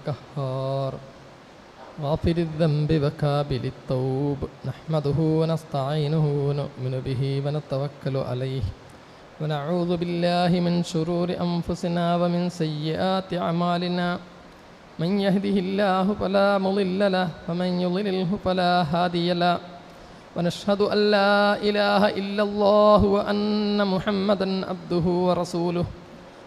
القهار. غافر الذنب وكابل التوب. نحمده ونستعينه ونؤمن به ونتوكل عليه. ونعوذ بالله من شرور أنفسنا ومن سيئات أعمالنا. من يهده الله فلا مضل له ومن يضلله فلا هادي له. ونشهد أن لا إله إلا الله وأن محمدا عبده ورسوله.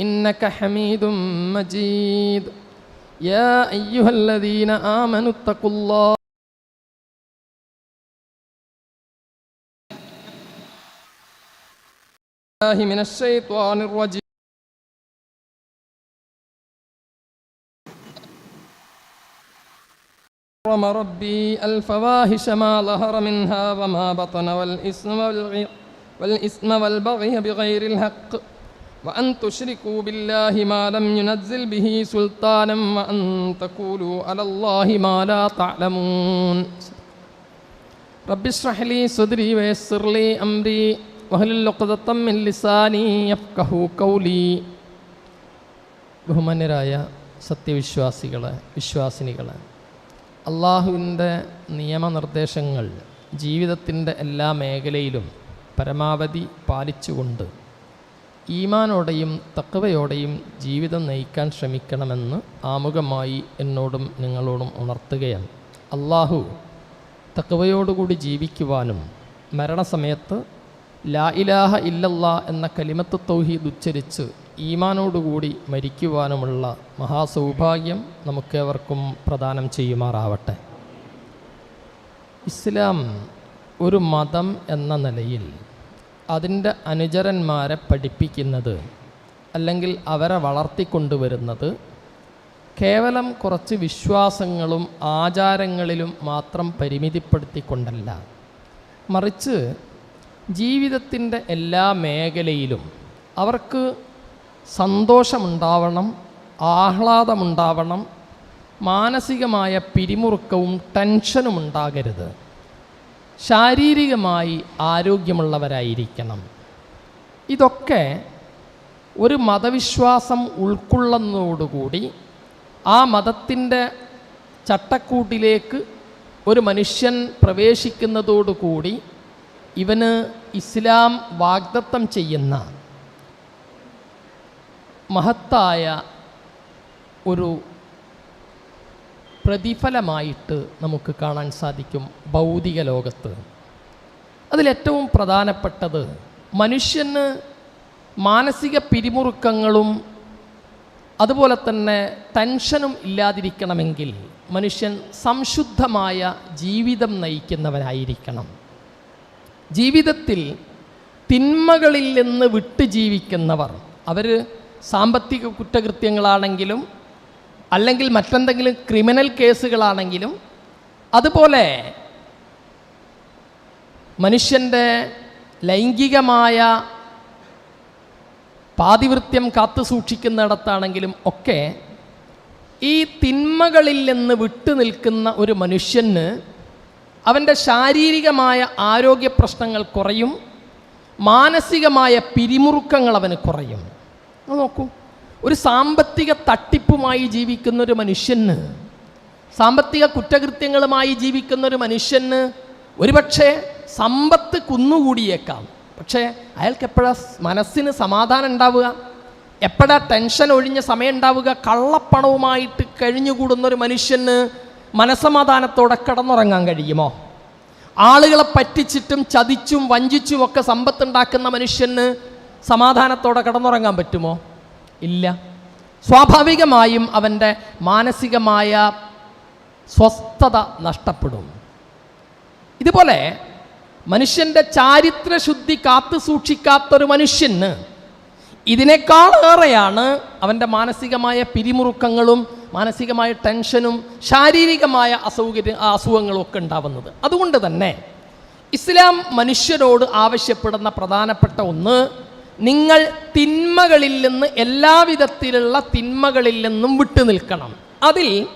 إنك حميد مجيد. يا أيها الذين آمنوا اتقوا الله. من الشيطان الرجيم. حرم ربي الفواحش ما ظهر منها وما بطن والإثم والإثم والبغي بغير الحق. وأن تشركوا بالله ما لم ينزل به سلطانا وأن تقولوا على الله ما لا تعلمون رب اشرح لي صدري ويسر لي أمري واهلل عقدة من لساني يفقه قولي ബഹുമാന്യരായ സത്യവിശ്വാസികളെ വിശ്വാസിനികളെ അള്ളാഹുവിൻ്റെ നിയമനിർദ്ദേശങ്ങൾ ജീവിതത്തിൻ്റെ എല്ലാ മേഖലയിലും പരമാവധി പാലിച്ചുകൊണ്ട് ഈമാനോടെയും തക്കവയോടെയും ജീവിതം നയിക്കാൻ ശ്രമിക്കണമെന്ന് ആമുഖമായി എന്നോടും നിങ്ങളോടും ഉണർത്തുകയാണ്. അള്ളാഹു തക്കവയോടുകൂടി ജീവിക്കുവാനും മരണസമയത്ത് ലാ ഇലാഹ ഇല്ലല്ലാ എന്ന കലിമത്ത് തൗഹീദ് ഉച്ചരിച്ച് ഈമാനോടുകൂടി മരിക്കുവാനുമുള്ള മഹാസൗഭാഗ്യം നമുക്കേവർക്കും പ്രദാനം ചെയ്യുമാറാവട്ടെ. ഇസ്ലാം ഒരു മതം എന്ന നിലയിൽ അതിന്റെ അനുചരന്മാരെ പഠിപ്പിക്കുന്നത് അല്ലെങ്കിൽ അവരെ വളർത്തിക്കൊണ്ടുവരുന്നത് കേവലം കുറച്ച് വിശ്വാസങ്ങളും ആചാരങ്ങളിലും മാത്രം പരിമിതിപ്പെടുത്തിക്കൊണ്ടല്ല. മറിച്ച് ജീവിതത്തിന്റെ എല്ലാ മേഖലയിലും അവർക്ക് സന്തോഷമുണ്ടാവണം ആഹ്ലാദമുണ്ടാവണം മാനസികമായ പിരിമുറുക്കവും ടെൻഷനും ഉണ്ടാകരുത് ശാരീരികമായി ആരോഗ്യമുള്ളവരായിരിക്കണം. ഇതൊക്കെ ഒരു മതവിശ്വാസം ഉൾക്കൊള്ളുന്നതോടുകൂടി ആ മതത്തിന്റെ ചട്ടക്കൂട്ടിലേക്ക് ഒരു മനുഷ്യൻ പ്രവേശിക്കുന്നതോടുകൂടി ഇവന് ഇസ്ലാം വാഗ്ദത്തം ചെയ്യുന്ന മഹത്തായ ഒരു പ്രതിഫലമായിട്ട് നമുക്ക് കാണാൻ സാധിക്കും ഭൗതിക ലോകത്ത്. അതിലേറ്റവും പ്രധാനപ്പെട്ടത് മനുഷ്യന് മാനസിക പിരിമുറുക്കങ്ങളും അതുപോലെ തന്നെ ടെൻഷനും ഇല്ലാതിരിക്കണമെങ്കിൽ മനുഷ്യൻ സംശുദ്ധമായ ജീവിതം നയിക്കുന്നവനായിരിക്കണം. ജീവിതത്തിൽ തിന്മകളിൽ നിന്ന് വിട്ടു ജീവിക്കുന്നവർ അവർ സാമ്പത്തിക കുറ്റകൃത്യങ്ങളാണെങ്കിലും അല്ലെങ്കിൽ മറ്റെന്തെങ്കിലും ക്രിമിനൽ കേസുകളാണെങ്കിലും അതുപോലെ മനുഷ്യന്റെ ലൈംഗികമായ പാതിവൃത്യം കാത്തു സൂക്ഷിക്കുന്നിടത്താണെങ്കിലും ഒക്കെ ഈ തിന്മകളിൽ നിന്ന് വിട്ടു നിൽക്കുന്ന ഒരു മനുഷ്യന് അവന്റെ ശാരീരികമായ ആരോഗ്യ പ്രശ്നങ്ങൾ കുറയും മാനസികമായ പിരിമുറുക്കങ്ങൾ അവന് കുറയും. നോക്കൂ. ഒരു സാമ്പത്തിക തട്ടിപ്പുമായി ജീവിക്കുന്ന ഒരു മനുഷ്യന് സാമ്പത്തിക കുറ്റകൃത്യങ്ങളുമായി ജീവിക്കുന്ന ഒരു മനുഷ്യന് ഒരുപക്ഷെ സമ്പത്ത് കുന്നുകൂടിയേക്കാം. പക്ഷേ അയാൾക്ക് എപ്പോഴാ മനസ്സിന് സമാധാനം ഉണ്ടാവുക? എപ്പോഴാ ടെൻഷൻ ഒഴിഞ്ഞ സമയം ഉണ്ടാവുക? കള്ളപ്പണവുമായിട്ട് കഴിഞ്ഞുകൂടുന്ന ഒരു മനുഷ്യന് മനസമാധാനത്തോടെ കിടന്നുറങ്ങാൻ കഴിയുമോ? ആളുകളെ പറ്റിച്ചിട്ടും ചതിച്ചും വഞ്ചിച്ചും ഒക്കെ സമ്പത്തുണ്ടാക്കുന്ന മനുഷ്യന് സമാധാനത്തോടെ കിടന്നുറങ്ങാൻ പറ്റുമോ? ഇല്ല. സ്വാഭാവികമായും അവന്റെ മാനസികമായ സ്വസ്ഥത നഷ്ടപ്പെടും. ഇതുപോലെ മനുഷ്യന്റെ ചാരിത്രശുദ്ധി കാത്തു സൂക്ഷിക്കാത്തൊരു മനുഷ്യന് ഇതിനേക്കാളേറെയാണ് അവന്റെ മാനസികമായ പിരിമുറുക്കങ്ങളും മാനസികമായ ടെൻഷനും ശാരീരികമായ അസൗകര്യ അസുഖങ്ങളും ഒക്കെ ഉണ്ടാവുന്നത്. അതുകൊണ്ട് തന്നെ ഇസ്ലാം മനുഷ്യരോട് ആവശ്യപ്പെടുന്ന പ്രധാനപ്പെട്ട ഒന്ന് നിങ്ങൾ തിന്മകളിൽ നിന്ന് എല്ലാവിധത്തിലുള്ള തിന്മകളിൽ നിന്നും വിട്ടു നിൽക്കണം. അതിൽ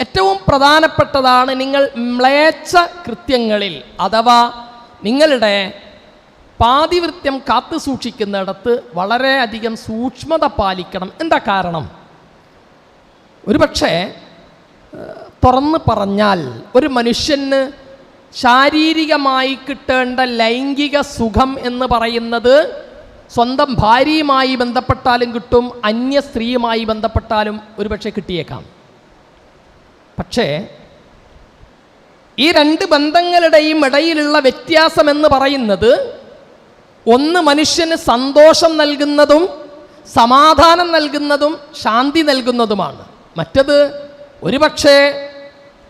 ഏറ്റവും പ്രധാനപ്പെട്ടതാണ് നിങ്ങൾ മ്ലേച്ഛ കൃത്യങ്ങളിൽ അഥവാ നിങ്ങളുടെ പാതിവൃത്യം കാത്തു സൂക്ഷിക്കുന്നിടത്ത് വളരെയധികം സൂക്ഷ്മത പാലിക്കണം. എന്താ കാരണം? ഒരു പക്ഷേ തുറന്ന് പറഞ്ഞാൽ ഒരു മനുഷ്യന് ശാരീരികമായി കിട്ടേണ്ട ലൈംഗിക സുഖം എന്ന് പറയുന്നത് സ്വന്തം ഭാര്യയുമായി ബന്ധപ്പെട്ടാലും കിട്ടും അന്യ സ്ത്രീയുമായി ബന്ധപ്പെട്ടാലും ഒരുപക്ഷെ കിട്ടിയേക്കാം. പക്ഷേ ഈ രണ്ട് ബന്ധങ്ങളുടെയും ഇടയിലുള്ള വ്യത്യാസം എന്ന് പറയുന്നത് ഒന്ന് മനുഷ്യന് സന്തോഷം നൽകുന്നതും സമാധാനം നൽകുന്നതും ശാന്തി നൽകുന്നതുമാണ്. മറ്റത് ഒരുപക്ഷെ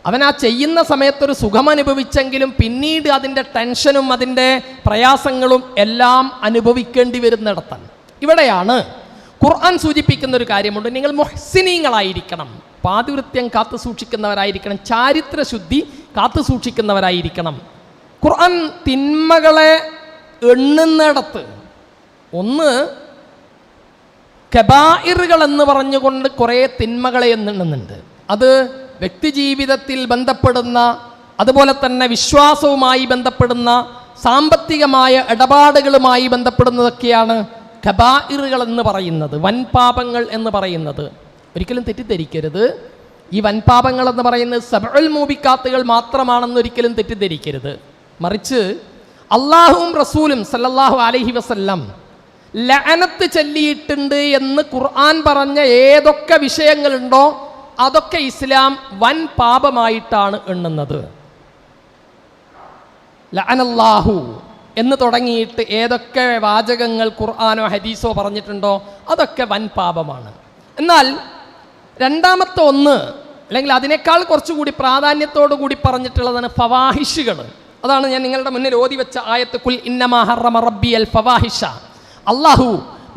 അവൻ ആ ചെയ്യുന്ന സമയത്തൊരു സുഖം അനുഭവിച്ചെങ്കിലും പിന്നീട് അതിന്റെ ടെൻഷനും അതിന്റെ പ്രയാസങ്ങളും എല്ലാം അനുഭവിക്കേണ്ടി വരുന്നിടത്താണ് ഇവിടെയാണ് ഖുർആൻ സൂചിപ്പിക്കുന്ന ഒരു കാര്യമുണ്ട്. നിങ്ങൾ മൊഹ്സിനീങ്ങളായിരിക്കണം. പാതിവൃത്യം കാത്തു സൂക്ഷിക്കുന്നവരായിരിക്കണം. ചാരിത്രശുദ്ധി കാത്തു സൂക്ഷിക്കുന്നവരായിരിക്കണം. ഖുർആൻ തിന്മകളെ എണ്ണുന്നിടത്ത് ഒന്ന് കബായിറുകൾ എന്ന് പറഞ്ഞുകൊണ്ട് കുറേ തിന്മകളെ എണ്ണുന്നുണ്ട് അത് വ്യക്തിജീവിതത്തിൽ ബന്ധപ്പെടുന്ന അതുപോലെ തന്നെ വിശ്വാസവുമായി ബന്ധപ്പെടുന്ന സാമ്പത്തികമായ ഇടപാടുകളുമായി ബന്ധപ്പെടുന്നതൊക്കെയാണ് കബായിറുകൾ എന്ന് പറയുന്നത് വൻപാപങ്ങൾ എന്ന് പറയുന്നത്. ഒരിക്കലും തെറ്റിദ്ധരിക്കരുത്. ഈ വൻപാപങ്ങൾ എന്ന് പറയുന്നത് സബൽ മൂബിക്കാത്തുകൾ മാത്രമാണെന്ന് ഒരിക്കലും തെറ്റിദ്ധരിക്കരുത്. മറിച്ച് അള്ളാഹുവും റസൂലും സല്ലല്ലാഹു അലഹി വസല്ലം ലഅനത്ത് ചൊല്ലിയിട്ടുണ്ട് എന്ന് ഖുർആൻ പറഞ്ഞ ഏതൊക്കെ വിഷയങ്ങളുണ്ടോ അതൊക്കെ ഇസ്ലാം വൻ പാപമായിട്ടാണ് എണ്ണുന്നത്. ലഅനല്ലാഹു എന്ന് തുടങ്ങിയിട്ട് ഏതൊക്കെ വാചകങ്ങൾ ഖുർആാനോ ഹദീസോ പറഞ്ഞിട്ടുണ്ടോ അതൊക്കെ വൻ പാപമാണ്. എന്നാൽ രണ്ടാമത്തെ ഒന്ന് അല്ലെങ്കിൽ അതിനേക്കാൾ കുറച്ചുകൂടി പ്രാധാന്യത്തോടു കൂടി പറഞ്ഞിട്ടുള്ളതാണ് ഫവാഹിഷുകൾ അതാണ് ഞാൻ നിങ്ങളുടെ മുന്നിൽ ഓതി വെച്ച ആയത്ത് കുൽ ഇന്നമാഹറമ അൽ ഫവാഹിഷ അള്ളാഹു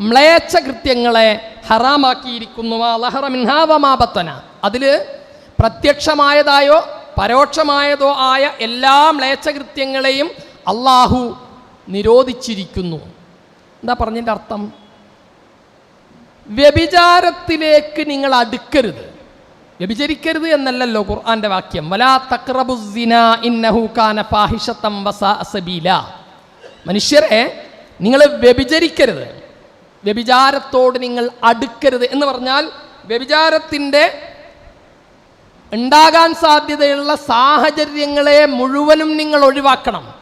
മ്ലേച്ഛ കൃത്യങ്ങളെ ഹറാമാക്കിയിരിക്കുന്നു ലഹറമിൻഹാവമാപത്തന അതിൽ പ്രത്യക്ഷമായതായോ പരോക്ഷമായതോ ആയ എല്ലാ മ്ലേച്ഛകൃത്യങ്ങളെയും അള്ളാഹു നിരോധിച്ചിരിക്കുന്നു. എന്താ പറഞ്ഞതിന്റെ അർത്ഥം? വ്യഭിചാരത്തിലേക്ക് നിങ്ങൾ അടുക്കരുത്. വ്യഭിചരിക്കരുത് എന്നല്ലല്ലോ ഖുർആന്റെ വാക്യം. വലാ തക്രബുസിന ഇന്നഹു കാന ഫാഹിഷത്തം വസാ സബീല. മനുഷ്യരെ നിങ്ങൾ വ്യഭിചരിക്കരുത്. വ്യഭിചാരത്തോട് നിങ്ങൾ അടുക്കരുത് എന്ന് പറഞ്ഞാൽ വ്യഭിചാരത്തിന്റെ ഉണ്ടാകാൻ സാധ്യതയുള്ള സാഹചര്യങ്ങളെ മുഴുവനും നിങ്ങൾ ഒഴിവാക്കണം.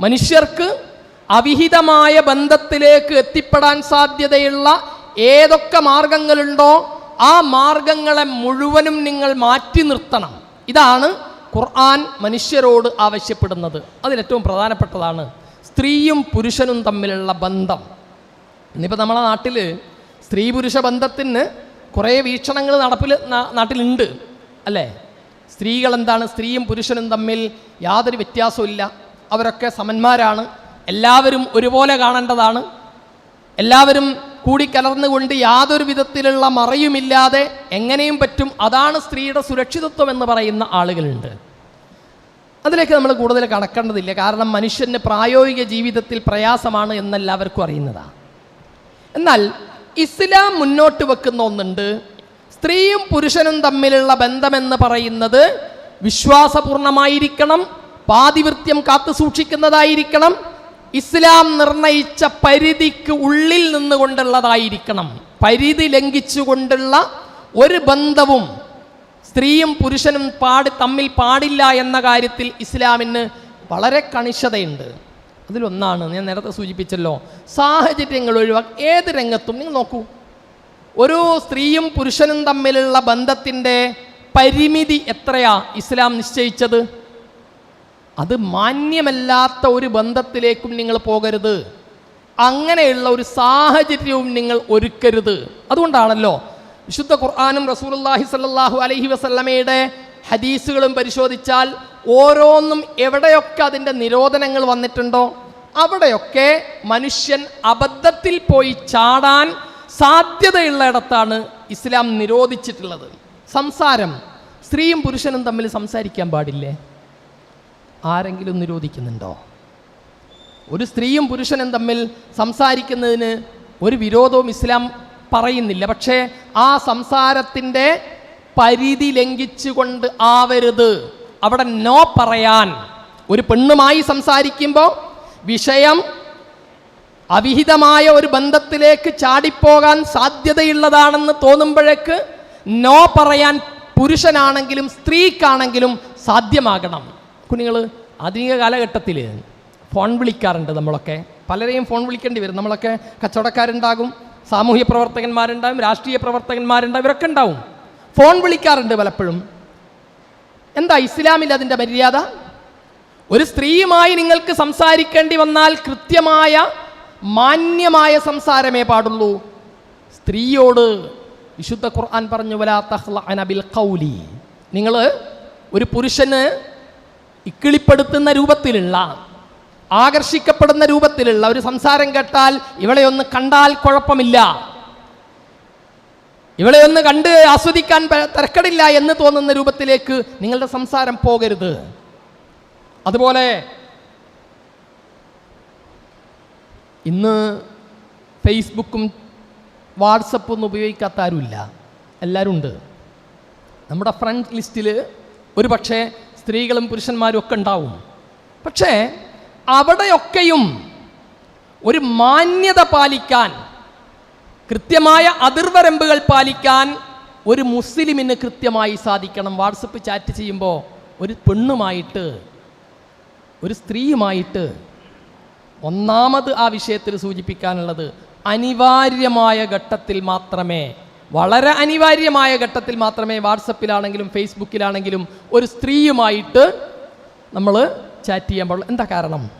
മനുഷ്യർക്ക് അവിഹിതമായ ബന്ധത്തിലേക്ക് എത്തിപ്പെടാൻ സാധ്യതയുള്ള ഏതൊക്കെ മാർഗങ്ങളുണ്ടോ ആ മാർഗങ്ങളെ മുഴുവനും നിങ്ങൾ മാറ്റി നിർത്തണം. ഇതാണ് ഖുർആൻ മനുഷ്യരോട് ആവശ്യപ്പെടുന്നത്. അതിലേറ്റവും പ്രധാനപ്പെട്ടതാണ് സ്ത്രീയും പുരുഷനും തമ്മിലുള്ള ബന്ധം. ഇന്നിപ്പോൾ നമ്മളെ നാട്ടിൽ സ്ത്രീ പുരുഷ ബന്ധത്തിന് കുറേ വീക്ഷണങ്ങൾ നടപ്പിൽ നാട്ടിലുണ്ട്. അല്ലേ? സ്ത്രീകൾ എന്താണ് സ്ത്രീയും പുരുഷനും തമ്മിൽ യാതൊരു വ്യത്യാസവും ഇല്ല. അവരൊക്കെ സമന്മാരാണ്. എല്ലാവരും ഒരുപോലെ കാണേണ്ടതാണ്. എല്ലാവരും കൂടിക്കലർന്നുകൊണ്ട് യാതൊരു വിധത്തിലുള്ള മറയുമില്ലാതെ എങ്ങനെയും പറ്റും. അതാണ് സ്ത്രീയുടെ സുരക്ഷിതത്വം എന്ന് പറയുന്ന ആളുകളുണ്ട്. അതിലേക്ക് നമ്മൾ കൂടുതൽ കണക്കേണ്ടതില്ല കാരണം മനുഷ്യന് പ്രായോഗിക ജീവിതത്തിൽ പ്രയാസമാണ് എന്നെല്ലാവർക്കും അറിയുന്നതാണ് എന്നാൽ ഇസ്ലാം മുന്നോട്ട് വെക്കുന്ന ഒന്നുണ്ട്. സ്ത്രീയും പുരുഷനും തമ്മിലുള്ള ബന്ധമെന്ന് പറയുന്നത് വിശ്വാസപൂർണമായിരിക്കണം പാതിവൃത്യം കാത്തു സൂക്ഷിക്കുന്നതായിരിക്കണം ഇസ്ലാം നിർണയിച്ച പരിധിക്ക് ഉള്ളിൽ നിന്നുകൊണ്ടുള്ളതായിരിക്കണം. പരിധി ലംഘിച്ചുകൊണ്ടുള്ള ഒരു ബന്ധവും സ്ത്രീയും പുരുഷനും പാടി തമ്മിൽ പാടില്ല എന്ന കാര്യത്തിൽ ഇസ്ലാമിന് വളരെ കണിശതയുണ്ട്. അതിലൊന്നാണ് ഞാൻ നേരത്തെ സൂചിപ്പിച്ചല്ലോ സാഹചര്യങ്ങൾ ഒഴിവാക്കി ഏത് രംഗത്തും നിങ്ങൾ നോക്കൂ. ഒരു സ്ത്രീയും പുരുഷനും തമ്മിലുള്ള ബന്ധത്തിന്റെ പരിമിതി എത്രയാ ഇസ്ലാം നിശ്ചയിച്ചത്? അത് മാന്യമല്ലാത്ത ഒരു ബന്ധത്തിലേക്കും നിങ്ങൾ പോകരുത്. അങ്ങനെയുള്ള ഒരു സാഹചര്യവും നിങ്ങൾ ഒരുക്കരുത്. അതുകൊണ്ടാണല്ലോ വിശുദ്ധ ഖുർആാനും റസൂലുള്ളാഹി സ്വല്ലല്ലാഹു അലഹി വസല്ലമയുടെ ഹദീസുകളും പരിശോധിച്ചാൽ ഓരോന്നും എവിടെയൊക്കെ അതിന്റെ നിരോധനങ്ങൾ വന്നിട്ടുണ്ടോ? അവിടെയൊക്കെ മനുഷ്യൻ അബദ്ധത്തിൽ പോയി ചാടാൻ സാധ്യതയുള്ള ഇടത്താണ് ഇസ്ലാം നിരോധിച്ചിട്ടുള്ളത്. സംസാരം. സ്ത്രീയും പുരുഷനും തമ്മിൽ സംസാരിക്കാൻ പാടില്ലേ? ആരെങ്കിലും നിരോധിക്കുന്നുണ്ടോ? ഒരു സ്ത്രീയും പുരുഷനും തമ്മിൽ സംസാരിക്കുന്നതിന് ഒരു വിരോധവും ഇസ്ലാം പറയുന്നില്ല. പക്ഷേ ആ സംസാരത്തിന്റെ പരിധി ലംഘിച്ചുകൊണ്ട് ആവരുത്. അവിടെ നോ പറയാൻ. ഒരു പെണ്ണുമായി സംസാരിക്കുമ്പോൾ വിഷയം അവിഹിതമായ ഒരു ബന്ധത്തിലേക്ക് ചാടിപ്പോകാൻ സാധ്യതയുള്ളതാണെന്ന് തോന്നുമ്പോഴേക്ക് നോ പറയാൻ പുരുഷനാണെങ്കിലും സ്ത്രീക്കാണെങ്കിലും സാധ്യമാകണം. കുഞ്ഞുങ്ങൾ ആധുനിക കാലഘട്ടത്തിൽ ഫോൺ വിളിക്കാറുണ്ട് നമ്മളൊക്കെ. പലരെയും ഫോൺ വിളിക്കേണ്ടി വരും. നമ്മളൊക്കെ കച്ചവടക്കാരുണ്ടാകും സാമൂഹ്യ പ്രവർത്തകന്മാരുണ്ടാകും രാഷ്ട്രീയ പ്രവർത്തകന്മാരുണ്ടാകും ഇവരൊക്കെ ഉണ്ടാവും. ഫോൺ വിളിക്കാറുണ്ട് പലപ്പോഴും. എന്താ ഇസ്ലാമിൽ അതിന്റെ മര്യാദ? ഒരു സ്ത്രീയുമായി നിങ്ങൾക്ക് സംസാരിക്കേണ്ടി വന്നാൽ കൃത്യമായ മാന്യമായ സംസാരമേ പാടുള്ളൂ. സ്ത്രീയോട് വിശുദ്ധ ഖുർആൻ പറഞ്ഞു വലാ ഖൗലി. നിങ്ങൾ ഒരു പുരുഷന് ഇക്കിളിപ്പെടുത്തുന്ന രൂപത്തിലുള്ള ആകർഷിക്കപ്പെടുന്ന രൂപത്തിലുള്ള ഒരു സംസാരം കേട്ടാൽ ഇവളെ ഒന്ന് കണ്ടാൽ കുഴപ്പമില്ല. ഇവളെ ഒന്ന് കണ്ട് ആസ്വദിക്കാൻ തരക്കടില്ല എന്ന് തോന്നുന്ന രൂപത്തിലേക്ക് നിങ്ങളുടെ സംസാരം പോകരുത്. അതുപോലെ ഇന്ന് ഫേസ്ബുക്കും വാട്സപ്പും ഒന്നും ഉപയോഗിക്കാത്ത ആരുമില്ല. എല്ലാവരും ഉണ്ട് നമ്മുടെ ഫ്രണ്ട് ലിസ്റ്റിൽ ഒരു പക്ഷേ സ്ത്രീകളും പുരുഷന്മാരും ഒക്കെ ഉണ്ടാവും. പക്ഷേ അവിടെയൊക്കെയും ഒരു മാന്യത പാലിക്കാൻ കൃത്യമായ അതിർവരമ്പുകൾ പാലിക്കാൻ ഒരു മുസ്ലിമിന് കൃത്യമായി സാധിക്കണം. വാട്സപ്പ് ചാറ്റ് ചെയ്യുമ്പോൾ ഒരു പെണ്ണുമായിട്ട് ഒരു സ്ത്രീയുമായിട്ട് ഒന്നാമത് ആ വിഷയത്തിൽ സൂചിപ്പിക്കാനുള്ളത് അനിവാര്യമായ ഘട്ടത്തിൽ മാത്രമേ വളരെ അനിവാര്യമായ ഘട്ടത്തിൽ മാത്രമേ വാട്സപ്പിലാണെങ്കിലും ഫേസ്ബുക്കിലാണെങ്കിലും ഒരു സ്ത്രീയുമായിട്ട് നമ്മൾ ചാറ്റ് ചെയ്യാൻ പാടുള്ളൂ. എന്താ കാരണം?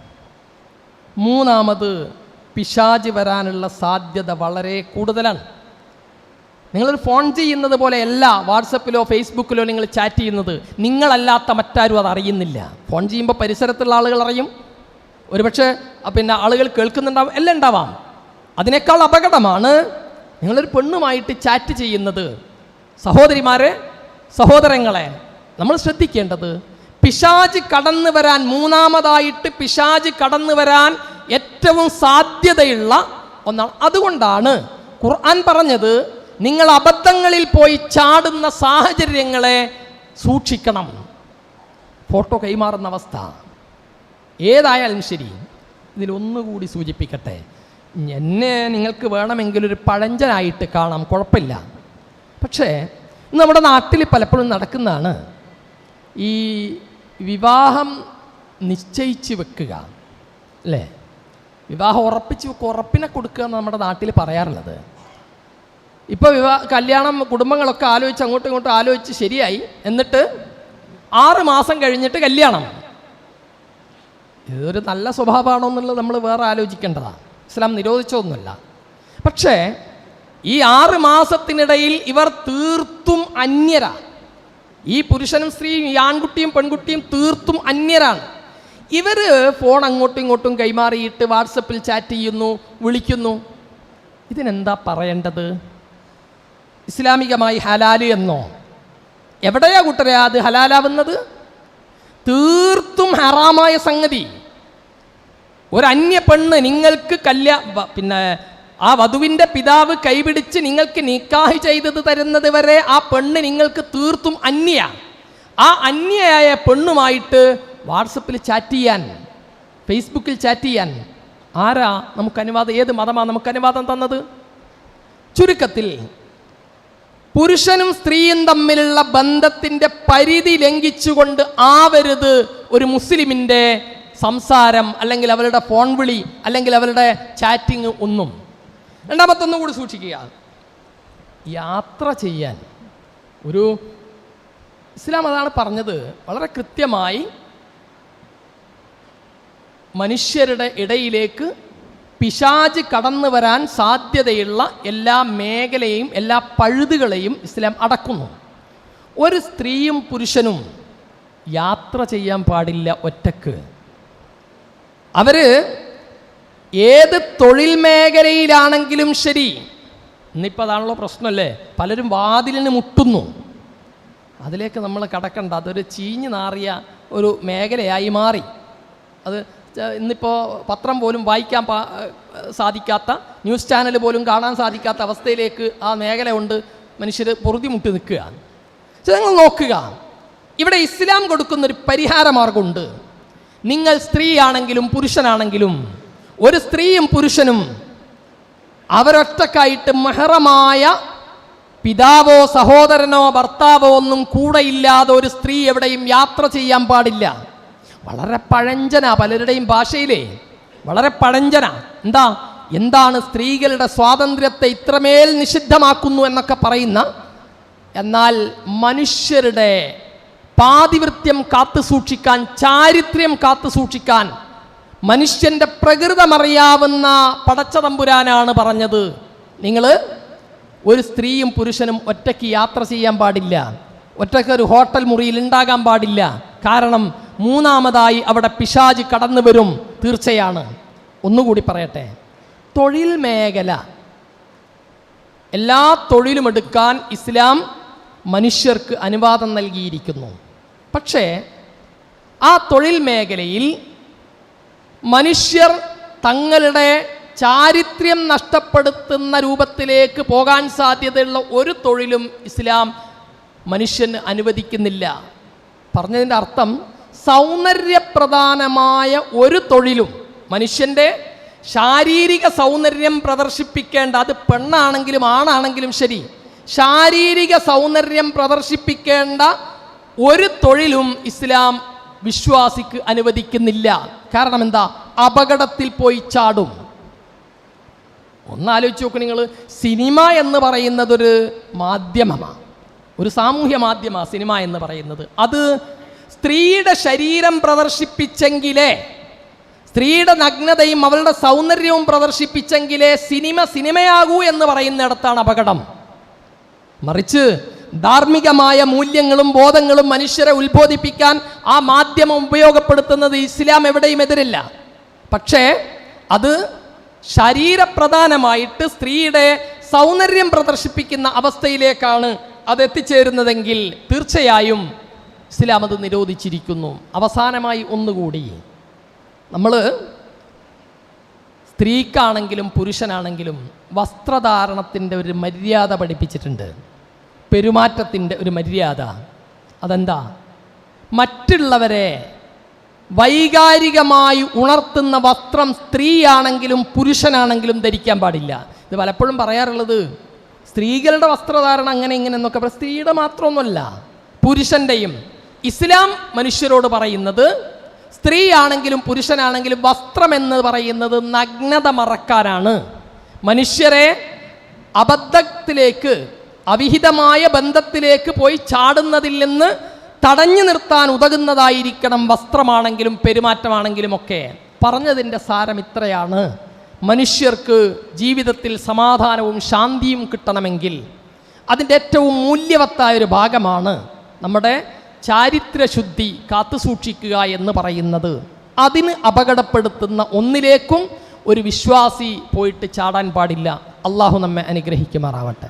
മൂന്നാമത് പിശാജ് വരാനുള്ള സാധ്യത വളരെ കൂടുതലാണ്. നിങ്ങളൊരു ഫോൺ ചെയ്യുന്നത് പോലെയല്ല വാട്സപ്പിലോ ഫേസ്ബുക്കിലോ നിങ്ങൾ ചാറ്റ് ചെയ്യുന്നത്. നിങ്ങളല്ലാത്ത മറ്റാരും അത് അറിയുന്നില്ല. ഫോൺ ചെയ്യുമ്പോൾ പരിസരത്തുള്ള ആളുകൾ അറിയും ഒരുപക്ഷെ പിന്നെ ആളുകൾ കേൾക്കുന്നുണ്ടാവും എല്ലാം ഉണ്ടാവാം. അതിനേക്കാൾ അപകടമാണ് നിങ്ങളൊരു പെണ്ണുമായിട്ട് ചാറ്റ് ചെയ്യുന്നത്. സഹോദരിമാരെ സഹോദരങ്ങളെ നമ്മൾ ശ്രദ്ധിക്കേണ്ടത് പിശാജ് കടന്നു വരാൻ മൂന്നാമതായിട്ട് പിശാജ് കടന്നു വരാൻ ഏറ്റവും സാധ്യതയുള്ള ഒന്നാണ്. അതുകൊണ്ടാണ് ഖുർആൻ പറഞ്ഞത് നിങ്ങൾ അബദ്ധങ്ങളിൽ പോയി ചാടുന്ന സാഹചര്യങ്ങളെ സൂക്ഷിക്കണം. ഫോട്ടോ കൈമാറുന്ന അവസ്ഥ. ഏതായാലും ശരി. ഇതിലൊന്നുകൂടി സൂചിപ്പിക്കട്ടെ. എന്നെ നിങ്ങൾക്ക് വേണമെങ്കിൽ ഒരു പഴഞ്ചനായിട്ട് കാണാം കുഴപ്പമില്ല. പക്ഷേ നമ്മുടെ നാട്ടിൽ പലപ്പോഴും നടക്കുന്നതാണ് ഈ വിവാഹം നിശ്ചയിച്ച് വെക്കുക അല്ലേ? വിവാഹം ഉറപ്പിച്ച് ഉറപ്പിനെ കൊടുക്കുക എന്ന് നമ്മുടെ നാട്ടിൽ പറയാറുള്ളത്. ഇപ്പോൾ വിവാഹ കല്യാണം കുടുംബങ്ങളൊക്കെ ആലോചിച്ച് അങ്ങോട്ടും ഇങ്ങോട്ടും ആലോചിച്ച് ശരിയായി. എന്നിട്ട് ആറ് മാസം കഴിഞ്ഞിട്ട് കല്യാണം. ഇതൊരു നല്ല സ്വഭാവമാണോ എന്നുള്ളത് നമ്മൾ വേറെ ആലോചിക്കേണ്ടതാണ്. ഇസ്ലാം നിരോധിച്ചതൊന്നുമല്ല. പക്ഷേ ഈ ആറ് മാസത്തിനിടയിൽ ഇവർ തീർത്തും അന്യരാ. ഈ പുരുഷനും സ്ത്രീയും ഈ ആൺകുട്ടിയും പെൺകുട്ടിയും തീർത്തും അന്യരാണ്. ഇവർ ഫോൺ അങ്ങോട്ടും ഇങ്ങോട്ടും കൈമാറിയിട്ട് വാട്സപ്പിൽ ചാറ്റ് ചെയ്യുന്നു വിളിക്കുന്നു. ഇതിനെന്താ പറയേണ്ടത്? ഇസ്ലാമികമായി ഹലാൽ എന്നോ? എവിടെയാ കൂട്ടരെ അത് ഹലാലാവുന്നത്? തീർത്തും ഹറാമായ സംഗതി. ഒരു അന്യ പെണ്ണ് നിങ്ങൾക്ക് കല്യാ പിന്നെ ആ വധുവിന്റെ പിതാവ് കൈപിടിച്ച് നിങ്ങൾക്ക് നിക്കാഹ് ചെയ്തത് തരുന്നത് വരെ ആ പെണ്ണ് നിങ്ങൾക്ക് തീർത്തും അന്യ. ആ അന്യയായ പെണ്ണുമായിട്ട് വാട്സപ്പിൽ ചാറ്റ് ചെയ്യാൻ ഫേസ്ബുക്കിൽ ചാറ്റ് ചെയ്യാൻ ആരാ നമുക്ക് അനുവാദം ഏത് മതമാണ് നമുക്ക് അനുവാദം തന്നത്? ചുരുക്കത്തിൽ പുരുഷനും സ്ത്രീയും തമ്മിലുള്ള ബന്ധത്തിന്റെ പരിധി ലംഘിച്ചുകൊണ്ട് ആവരുത് ഒരു മുസ്ലിമിന്റെ സംസാരം അല്ലെങ്കിൽ അവരുടെ ഫോൺ വിളി അല്ലെങ്കിൽ അവരുടെ ചാറ്റിങ് ഒന്നും. രണ്ടാമത്തൊന്നും കൂടി സൂക്ഷിക്കുക. യാത്ര ചെയ്യാൻ. ഒരു ഇസ്ലാം അതാണ് പറഞ്ഞത്. വളരെ കൃത്യമായി മനുഷ്യരുടെ ഇടയിലേക്ക് പിശാജ് കടന്നു വരാൻ സാധ്യതയുള്ള എല്ലാ മേഖലയെയും എല്ലാ പഴുതുകളെയും ഇസ്ലാം അടക്കുന്നു. ഒരു സ്ത്രീയും പുരുഷനും യാത്ര ചെയ്യാൻ പാടില്ല ഒറ്റയ്ക്ക്. അവർ ഏത് തൊഴിൽ മേഖലയിലാണെങ്കിലും ശരി. ഇന്നിപ്പോൾ അതാണല്ലോ പ്രശ്നമല്ലേ? പലരും വാതിലിന് മുട്ടുന്നു. അതിലേക്ക് നമ്മൾ കടക്കണ്ട. അതൊരു ചീഞ്ഞു നാറിയ ഒരു മേഖലയായി മാറി. അത് ഇന്നിപ്പോൾ പത്രം പോലും വായിക്കാൻ സാധിക്കാത്ത ന്യൂസ് ചാനൽ പോലും കാണാൻ സാധിക്കാത്ത അവസ്ഥയിലേക്ക് ആ മേഖല കൊണ്ട് മനുഷ്യർ പൊറുതിമുട്ടി നിൽക്കുകയാണ്. നിങ്ങൾ നോക്കുക ഇവിടെ ഇസ്ലാം കൊടുക്കുന്നൊരു പരിഹാര മാർഗമുണ്ട് നിങ്ങൾ സ്ത്രീയാണെങ്കിലും പുരുഷനാണെങ്കിലും ഒരു സ്ത്രീയും പുരുഷനും അവരൊറ്റക്കായിട്ട് മെഹറമായ പിതാവോ സഹോദരനോ ഭർത്താവോ ഒന്നും കൂടെയില്ലാതെ ഒരു സ്ത്രീ എവിടെയും യാത്ര ചെയ്യാൻ പാടില്ല. വളരെ പഴഞ്ചന പലരുടെയും ഭാഷയിലേ. വളരെ പഴഞ്ചന. എന്താ? എന്താണ് സ്ത്രീകളുടെ സ്വാതന്ത്ര്യത്തെ ഇത്രമേൽ നിഷിദ്ധമാക്കുന്നു എന്നൊക്കെ പറയുന്ന എന്നാൽ മനുഷ്യരുടെ പാതിവൃത്യം കാത്തു സൂക്ഷിക്കാൻ ചാരിത്ര്യം കാത്തു സൂക്ഷിക്കാൻ മനുഷ്യന്റെ പ്രകൃതമറിയാവുന്ന പടച്ചതമ്പുരാനാണ് പറഞ്ഞത്. നിങ്ങൾ ഒരു സ്ത്രീയും പുരുഷനും ഒറ്റയ്ക്ക് യാത്ര ചെയ്യാൻ പാടില്ല. ഒറ്റയ്ക്ക് ഒരു ഹോട്ടൽ മുറിയിൽ ഉണ്ടാകാൻ പാടില്ല. കാരണം മൂന്നാമതായി അവിടെ പിശാജ് കടന്നു വരും തീർച്ചയാണ്. ഒന്നുകൂടി പറയട്ടെ. തൊഴിൽ മേഖല. എല്ലാ തൊഴിലും എടുക്കാൻ ഇസ്ലാം മനുഷ്യർക്ക് അനുവാദം നൽകിയിരിക്കുന്നു. പക്ഷേ ആ തൊഴിൽ മേഖലയിൽ മനുഷ്യർ തങ്ങളുടെ ചാരിത്ര്യം നഷ്ടപ്പെടുത്തുന്ന രൂപത്തിലേക്ക് പോകാൻ സാധ്യതയുള്ള ഒരു തൊഴിലും ഇസ്ലാം മനുഷ്യന് അനുവദിക്കുന്നില്ല. പറഞ്ഞതിന്റെ അർത്ഥം സൗന്ദര്യപ്രധാനമായ ഒരു തൊഴിലും മനുഷ്യന്റെ ശാരീരിക സൗന്ദര്യം പ്രദർശിപ്പിക്കേണ്ട അത് പെണ്ണാണെങ്കിലും ആണാണെങ്കിലും ശരി ശാരീരിക സൗന്ദര്യം പ്രദർശിപ്പിക്കേണ്ട ഒരു തൊഴിലും ഇസ്ലാം വിശ്വാസിക്ക് അനുവദിക്കുന്നില്ല. കാരണം എന്താ? അപകടത്തിൽ പോയി ചാടും. ഒന്നാലോചിച്ച് നോക്ക് നിങ്ങൾ സിനിമ എന്ന് പറയുന്നതൊരു മാധ്യമമാണ് ഒരു സാമൂഹ്യ മാധ്യമമാണ് സിനിമ എന്ന് പറയുന്നത്. അത് സ്ത്രീയുടെ ശരീരം പ്രദർശിപ്പിച്ചെങ്കിലേ സ്ത്രീയുടെ നഗ്നതയും അവളുടെ സൗന്ദര്യവും പ്രദർശിപ്പിച്ചെങ്കിലേ സിനിമ സിനിമയാകൂ എന്ന് പറയുന്നിടത്താണ് അപകടം. മറിച്ച് ധാർമ്മികമായ മൂല്യങ്ങളും ബോധങ്ങളും മനുഷ്യരെ ഉത്ബോധിപ്പിക്കാൻ ആ മാധ്യമം ഉപയോഗപ്പെടുത്തുന്നത് ഇസ്ലാം എവിടെയും എതിരില്ല. പക്ഷേ അത് ശരീരപ്രധാനമായിട്ട് സ്ത്രീയുടെ സൗന്ദര്യം പ്രദർശിപ്പിക്കുന്ന അവസ്ഥയിലേക്കാണ് അത് എത്തിച്ചേരുന്നതെങ്കിൽ തീർച്ചയായും ഇസ്ലാം അത് നിരോധിച്ചിരിക്കുന്നു. അവസാനമായി ഒന്നുകൂടി നമ്മൾ സ്ത്രീക്കാണെങ്കിലും പുരുഷനാണെങ്കിലും വസ്ത്രധാരണത്തിന്റെ ഒരു മര്യാദ പഠിപ്പിച്ചിട്ടുണ്ട്. പെരുമാറ്റത്തിന്റെ ഒരു മര്യാദ. അതെന്താ? മറ്റുള്ളവരെ വൈകാരികമായി ഉണർത്തുന്ന വസ്ത്രം സ്ത്രീയാണെങ്കിലും പുരുഷനാണെങ്കിലും ധരിക്കാൻ പാടില്ല. ഇത് പലപ്പോഴും പറയാറുള്ളത് സ്ത്രീകളുടെ വസ്ത്രധാരണം അങ്ങനെ ഇങ്ങനെ എന്നൊക്കെ. സ്ത്രീയുടെ മാത്രമൊന്നുമല്ല പുരുഷന്റെയും ഇസ്ലാം മനുഷ്യരോട് പറയുന്നത് സ്ത്രീയാണെങ്കിലും പുരുഷനാണെങ്കിലും വസ്ത്രം എന്ന് പറയുന്നത് നഗ്നത മറക്കാനാണ്. മനുഷ്യരെ അബദ്ധത്തിലേക്ക് അവിഹിതമായ ബന്ധത്തിലേക്ക് പോയി ചാടുന്നതിൽ നിന്ന് തടഞ്ഞു നിർത്താൻ ഉതകുന്നതായിരിക്കണം വസ്ത്രമാണെങ്കിലും പെരുമാറ്റമാണെങ്കിലും ഒക്കെ പറഞ്ഞതിന്റെ സാരം ഇത്രയാണ്. മനുഷ്യർക്ക് ജീവിതത്തിൽ സമാധാനവും ശാന്തിയും കിട്ടണമെങ്കിൽ അതിന്റെ ഏറ്റവും മൂല്യവത്തായ ഒരു ഭാഗമാണ് നമ്മുടെ ചാരിത്രശുദ്ധി കാത്തുസൂക്ഷിക്കുക എന്ന് പറയുന്നത് അതിന് അപകടപ്പെടുത്തുന്ന ഒന്നിലേക്കും ഒരു വിശ്വാസി പോയിട്ട് ചാടാൻ പാടില്ല. അള്ളാഹു നമ്മെ അനുഗ്രഹിക്കുമാറാവട്ടെ.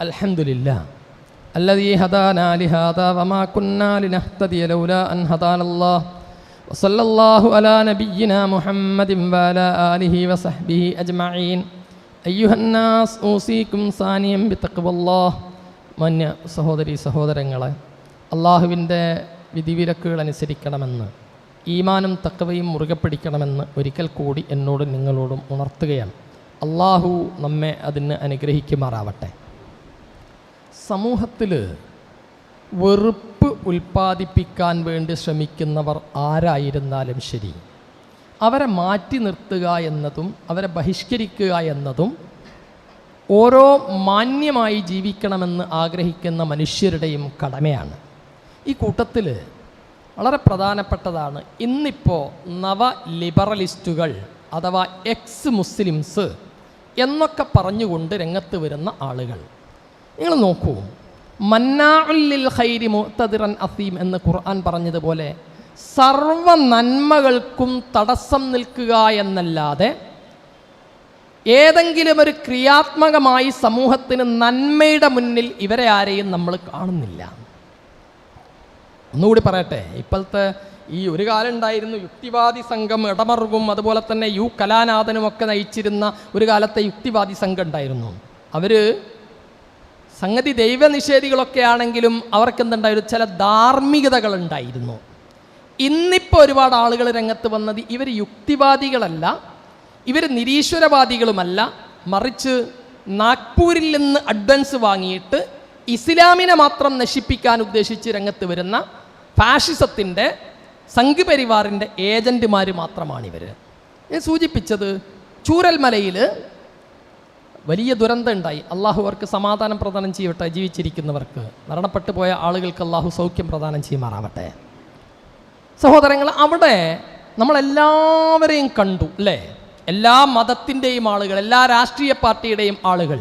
അലഹമില്ല അല്ലതീ ഹദാനാലി ഹദാ വമാ കുന്നാലി ലൗലാ അൻ ഹദാനല്ലാഹ്. وصلى الله على نبينا محمد وعلى آله وصحبه أجمعين أيها الناس أوصيكم ثانيا بتقوى الله മന്യ സഹോദരി സഹോദരങ്ങളെ അള്ളാഹുവിൻ്റെ വിധിവിലക്കുകൾ അനുസരിക്കണമെന്ന് ഈമാനും തക്കവയും മുറുകെ പിടിക്കണമെന്ന് ഒരിക്കൽ കൂടി എന്നോടും നിങ്ങളോടും ഉണർത്തുകയാണ് അള്ളാഹു നമ്മെ അതിന് അനുഗ്രഹിക്കുമാറാവട്ടെ സമൂഹത്തിൽ വെറുപ്പ് ഉൽപ്പാദിപ്പിക്കാൻ വേണ്ടി ശ്രമിക്കുന്നവർ ആരായിരുന്നാലും ശരി. അവരെ മാറ്റി നിർത്തുക എന്നതും അവരെ ബഹിഷ്കരിക്കുക എന്നതും ഓരോ മാന്യമായി ജീവിക്കണമെന്ന് ആഗ്രഹിക്കുന്ന മനുഷ്യരുടെയും കടമയാണ്. ഈ കൂട്ടത്തിൽ വളരെ പ്രധാനപ്പെട്ടതാണ്. ഇന്നിപ്പോൾ നവ ലിബറലിസ്റ്റുകൾ അഥവാ എക്സ് മുസ്ലിംസ് എന്നൊക്കെ പറഞ്ഞുകൊണ്ട് രംഗത്ത് വരുന്ന ആളുകൾ. നിങ്ങൾ നോക്കൂ മന്നാഉല്ലിൽ ഖൈരി മുത്തദിറൻ അസീം എന്ന് ഖുർആൻ പറഞ്ഞതുപോലെ സർവ നന്മകൾക്കും തടസ്സം നിൽക്കുക എന്നല്ലാതെ ഏതെങ്കിലും ഒരു ക്രിയാത്മകമായി സമൂഹത്തിന് നന്മയുടെ മുന്നിൽ ഇവരെ ആരെയും നമ്മൾ കാണുന്നില്ല. ഒന്നുകൂടി പറയട്ടെ ഇപ്പോഴത്തെ ഈ ഒരു കാലം ഉണ്ടായിരുന്നു യുക്തിവാദി സംഘം ഇടമറുകും അതുപോലെ തന്നെ യു കലാനാഥനും ഒക്കെ നയിച്ചിരുന്ന ഒരു കാലത്തെ യുക്തിവാദി സംഘം ഉണ്ടായിരുന്നു. അവർ സംഗതി ദൈവനിഷേധികളൊക്കെ ആണെങ്കിലും അവർക്ക് എന്തുണ്ടായിരുന്നു ചില ധാർമ്മികതകൾ ഉണ്ടായിരുന്നു ഇന്നിപ്പോൾ ഒരുപാട് ആളുകൾ രംഗത്ത് വന്നത് ഇവർ യുക്തിവാദികളല്ല ഇവർ നിരീശ്വരവാദികളുമല്ല. മറിച്ച് നാഗ്പൂരിൽ നിന്ന് അഡ്വൻസ് വാങ്ങിയിട്ട് ഇസ്ലാമിനെ മാത്രം നശിപ്പിക്കാൻ ഉദ്ദേശിച്ച് രംഗത്ത് വരുന്ന ഫാഷിസത്തിന്റെ സംഘപരിവാറിന്റെ ഏജന്റുമാർ മാത്രമാണിവർ ഞാൻ സൂചിപ്പിച്ചത് ചൂരൽമലയിൽ വലിയ ദുരന്തം ഉണ്ടായി. അള്ളാഹു അവർക്ക് സമാധാനം പ്രദാനം ചെയ്യട്ടെ ജീവിച്ചിരിക്കുന്നവർക്ക്. മരണപ്പെട്ടു പോയ ആളുകൾക്ക് അള്ളാഹു സൗഖ്യം പ്രദാനം ചെയ്യുമാറാവട്ടെ. സഹോദരങ്ങൾ അവിടെ നമ്മളെല്ലാവരെയും കണ്ടു അല്ലേ? എല്ലാ മതത്തിന്റെയും ആളുകൾ എല്ലാ രാഷ്ട്രീയ പാർട്ടിയുടെയും ആളുകൾ.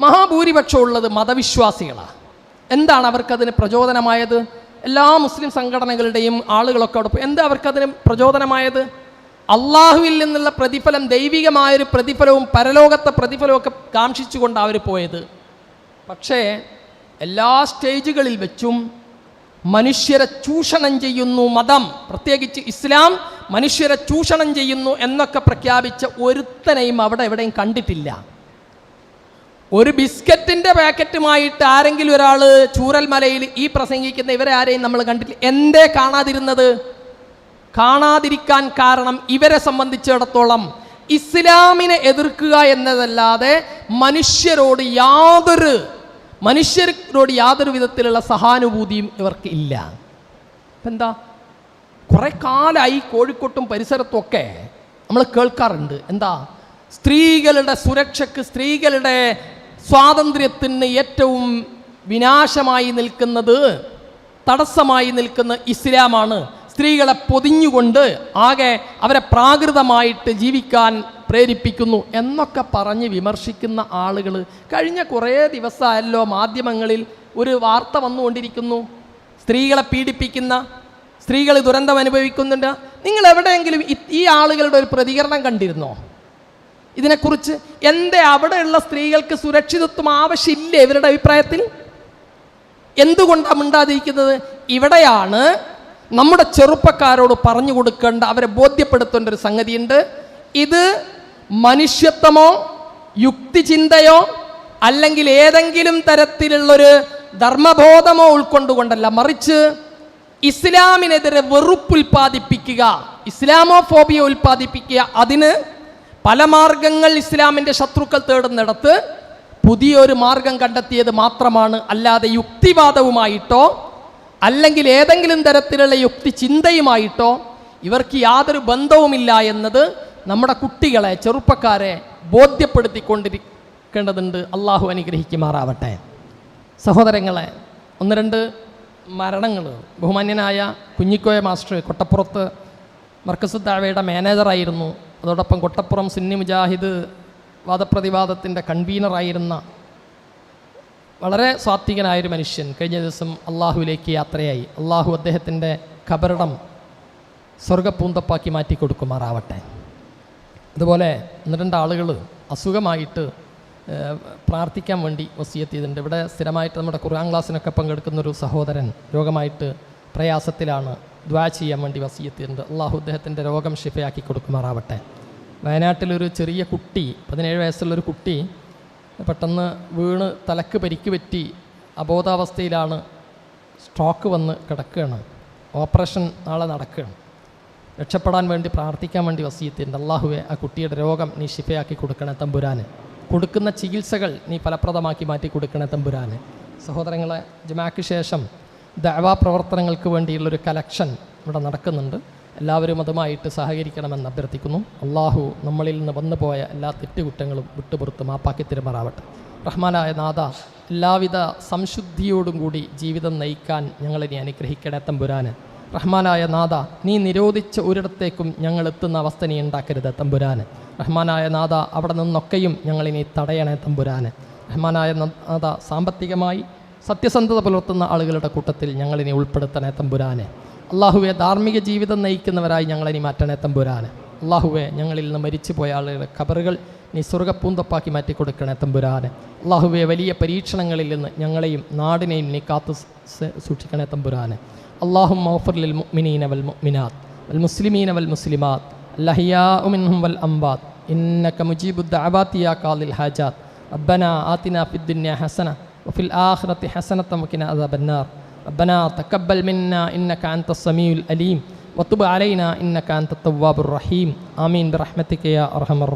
മഹാഭൂരിപക്ഷം ഉള്ളത് മതവിശ്വാസികളാണ് എന്താണ് അവർക്കതിന് പ്രചോദനമായത്? എല്ലാ മുസ്ലിം സംഘടനകളുടെയും ആളുകളൊക്കെ അവിടെ എന്താ അവർക്കതിന് പ്രചോദനമായത്? അള്ളാഹുവിൽ നിന്നുള്ള പ്രതിഫലം ദൈവികമായൊരു പ്രതിഫലവും പരലോകത്തെ പ്രതിഫലവും ഒക്കെ കാക്ഷിച്ചുകൊണ്ട് അവർ പോയത്. പക്ഷേ എല്ലാ സ്റ്റേജുകളിൽ വെച്ചും മനുഷ്യരെ ചൂഷണം ചെയ്യുന്നു മതം. പ്രത്യേകിച്ച് ഇസ്ലാം മനുഷ്യരെ ചൂഷണം ചെയ്യുന്നു എന്നൊക്കെ പ്രഖ്യാപിച്ച ഒരുത്തനെയും അവിടെ എവിടെയും കണ്ടിട്ടില്ല. ഒരു ബിസ്ക്കറ്റിന്റെ പാക്കറ്റുമായിട്ട് ആരെങ്കിലും ഒരാൾ ചൂരൽമലയിൽ ഈ പ്രസംഗിക്കുന്ന ഇവരെ ആരെയും നമ്മൾ കണ്ടിട്ടില്ല. എന്തേ കാണാതിരുന്നത്? കാണാതിരിക്കാൻ കാരണം ഇവരെ സംബന്ധിച്ചിടത്തോളം ഇസ്ലാമിനെ എതിർക്കുക എന്നതല്ലാതെ മനുഷ്യരോട് യാതൊരു മനുഷ്യരോട് യാതൊരു വിധത്തിലുള്ള സഹാനുഭൂതിയും ഇവർക്ക് ഇല്ല. എന്താ കുറേ കാലമായി കോഴിക്കോട്ടും പരിസരത്തുമൊക്കെ നമ്മൾ കേൾക്കാറുണ്ട്. എന്താ? സ്ത്രീകളുടെ സുരക്ഷയ്ക്ക് സ്ത്രീകളുടെ സ്വാതന്ത്ര്യത്തിന് ഏറ്റവും വിനാശമായി നിൽക്കുന്നത് തടസ്സമായി നിൽക്കുന്ന ഇസ്ലാമാണ് സ്ത്രീകളെ പൊതിഞ്ഞുകൊണ്ട് ആകെ അവരെ പ്രാകൃതമായിട്ട് ജീവിക്കാൻ പ്രേരിപ്പിക്കുന്നു എന്നൊക്കെ പറഞ്ഞ് വിമർശിക്കുന്ന ആളുകൾ കഴിഞ്ഞ കുറേ ദിവസമായല്ലോ മാധ്യമങ്ങളിൽ ഒരു വാർത്ത വന്നുകൊണ്ടിരിക്കുന്നു. സ്ത്രീകളെ പീഡിപ്പിക്കുന്ന സ്ത്രീകൾ ദുരന്തം അനുഭവിക്കുന്നുണ്ട്. നിങ്ങൾ എവിടെയെങ്കിലും ഈ ആളുകളുടെ ഒരു പ്രതികരണം കണ്ടിരുന്നോ? ഇതിനെക്കുറിച്ച് എന്തേ അവിടെയുള്ള സ്ത്രീകൾക്ക് സുരക്ഷിതത്വം ആവശ്യമില്ലേ ഇവരുടെ അഭിപ്രായത്തിൽ? എന്തുകൊണ്ടാണ് മിണ്ടാതിരിക്കുന്നത്? ഇവിടെയാണ് നമ്മുടെ ചെറുപ്പക്കാരോട് പറഞ്ഞു കൊടുക്കേണ്ട അവരെ ബോധ്യപ്പെടുത്തേണ്ട ഒരു സംഗതിയുണ്ട്. ഇത് മനുഷ്യത്വമോ യുക്തിചിന്തയോ അല്ലെങ്കിൽ ഏതെങ്കിലും തരത്തിലുള്ളൊരു ധർമ്മബോധമോ ഉൾക്കൊണ്ടുകൊണ്ടല്ല. മറിച്ച് ഇസ്ലാമിനെതിരെ വെറുപ്പ് ഉൽപ്പാദിപ്പിക്കുക ഇസ്ലാമോഫോബിയ ഉൽപ്പാദിപ്പിക്കുക അതിന് പല മാർഗങ്ങൾ ഇസ്ലാമിന്റെ ശത്രുക്കൾ തേടുന്നിടത്ത് പുതിയൊരു മാർഗം കണ്ടെത്തിയത് മാത്രമാണ്. അല്ലാതെ യുക്തിവാദവുമായിട്ടോ അല്ലെങ്കിൽ ഏതെങ്കിലും തരത്തിലുള്ള യുക്തി ചിന്തയുമായിട്ടോ ഇവർക്ക് യാതൊരു ബന്ധവുമില്ല എന്നത് നമ്മുടെ കുട്ടികളെ ചെറുപ്പക്കാരെ ബോധ്യപ്പെടുത്തിക്കൊണ്ടിരിക്കേണ്ടതുണ്ട്. അള്ളാഹു അനുഗ്രഹിക്കുമാറാവട്ടെ. സഹോദരങ്ങളെ ഒന്ന് രണ്ട് മരണങ്ങൾ. ബഹുമാന്യനായ കുഞ്ഞിക്കോയ മാസ്റ്റർ കൊട്ടപ്പുറത്ത് മർക്കസുദ്ദാവയുടെ മാനേജറായിരുന്നു. അതോടൊപ്പം കൊട്ടപ്പുറം സുന്നി മുജാഹിദ് വാദപ്രതിവാദത്തിന്റെ കൺവീനറായിരുന്ന വളരെ സ്വാത്വികനായൊരു മനുഷ്യൻ കഴിഞ്ഞ ദിവസം അള്ളാഹുവിലേക്ക് യാത്രയായി. അള്ളാഹു അദ്ദേഹത്തിന്റെ ഖബറിടം സ്വർഗപ്പൂന്തപ്പാക്കി മാറ്റി കൊടുക്കുമാറാവട്ടെ. അതുപോലെ ഒന്ന് രണ്ട് ആളുകൾ അസുഖമായിട്ട് പ്രാർത്ഥിക്കാൻ വേണ്ടി വസീയത്ത് ചെയ്തിട്ടുണ്ട്. ഇവിടെ സ്ഥിരമായിട്ട് നമ്മുടെ ഖുർആൻ ക്ലാസ്സിനൊക്കെ പങ്കെടുക്കുന്ന ഒരു സഹോദരൻ രോഗമായിട്ട് പ്രയാസത്തിലാണ് ദ്വാ ചെയ്യാൻ വേണ്ടി വസീയത്ത് ചെയ്തിട്ടുണ്ട്. അള്ളാഹു അദ്ദേഹത്തിന്റെ രോഗം ഷിഫയാക്കി കൊടുക്കുമാറാവട്ടെ. വയനാട്ടിലൊരു ചെറിയ കുട്ടി പതിനേഴ് വയസ്സുള്ളൊരു കുട്ടി പെട്ടെന്ന് വീണ് തലക്ക് പരിക്ക് പറ്റി അബോധാവസ്ഥയിലാണ് സ്ട്രോക്ക് വന്ന് കിടക്കുകയാണ്. ഓപ്പറേഷൻ നാളെ നടക്കുകയാണ്. രക്ഷപ്പെടാൻ വേണ്ടി പ്രാർത്ഥിക്കാൻ വേണ്ടി വസീയത്തിന്റെ അള്ളാഹുവെ ആ കുട്ടിയുടെ രോഗം നീ ശിഫയാക്കി കൊടുക്കണേ തമ്പുരാന്. കൊടുക്കുന്ന ചികിത്സകൾ നീ ഫലപ്രദമാക്കി മാറ്റി കൊടുക്കണേ തമ്പുരാന്. സഹോദരങ്ങളെ ജമാക്ക് ശേഷം ദഅവാ പ്രവർത്തനങ്ങൾക്ക് വേണ്ടിയുള്ളൊരു കലക്ഷൻ ഇവിടെ നടക്കുന്നുണ്ട്. എല്ലാവരും അതുമായിട്ട് സഹകരിക്കണമെന്ന് അഭ്യർത്ഥിക്കുന്നു. അള്ളാഹു നമ്മളിൽ നിന്ന് വന്നുപോയ എല്ലാ തെറ്റുകുറ്റങ്ങളും വിട്ടുപുറത്ത് മാപ്പാക്കി തിരുമാറാവട്ടെ. റഹ്മാനായ നാഥ എല്ലാവിധ സംശുദ്ധിയോടും കൂടി ജീവിതം നയിക്കാൻ ഞങ്ങളെ അനുഗ്രഹിക്കണേ തമ്പുരാന്. റഹ്മാനായ നാഥ നീ നിരോധിച്ച ഒരിടത്തേക്കും ഞങ്ങൾ എത്തുന്ന അവസ്ഥ നീ ഉണ്ടാക്കരുത് തമ്പുരാന്. റഹ്മാനായ നാഥ അവിടെ നിന്നൊക്കെയും ഞങ്ങളിനി തടയണേ തമ്പുരാന്. റഹ്മാനായ നാഥ സാമ്പത്തികമായി സത്യസന്ധത പുലർത്തുന്ന ആളുകളുടെ കൂട്ടത്തിൽ ഞങ്ങളിനി ഉൾപ്പെടുത്തണേ തമ്പുരാന്. അള്ളാഹുവെ ധാർമ്മിക ജീവിതം നയിക്കുന്നവരായി ഞങ്ങളിനി മാറ്റണേ തമ്പുരാന് അള്ളാഹുവെ ഞങ്ങളിൽ നിന്ന് മരിച്ചു പോയ ആളുകളുടെ ഖബറുകൾ നീ സ്വർഗപ്പൂന്തപ്പാക്കി മാറ്റി കൊടുക്കണേ തമ്പുരാനെ അള്ളാഹുവെ വലിയ പരീക്ഷണങ്ങളിൽ നിന്ന് ഞങ്ങളെയും നാടിനെയും നീ കാത്തു സ് സ് സൂക്ഷിക്കണേ തമ്പുരാനെ അള്ളാഹു മൗഫർലിൽ മുഅ്മിനീന വൽ മുഅ്മിനാത്ത് വൽ മുസ്ലിമീന വൽ മുസ്ലിമാത്ത് അല്ലഹിയാഉ മിൻഹും വൽ അംബാത്ത് إنك مجيب الدعوات يا قاضي الحاجات ربنا آتنا في الدنيا حسنة وفي الآخرة حسنة وقنا عذاب النار ربنا تقبل منا إنك أنت السميع الأليم وتب علينا إنك أنت التواب الرحيم. آمين برحمتك يا أرحم الراحمين.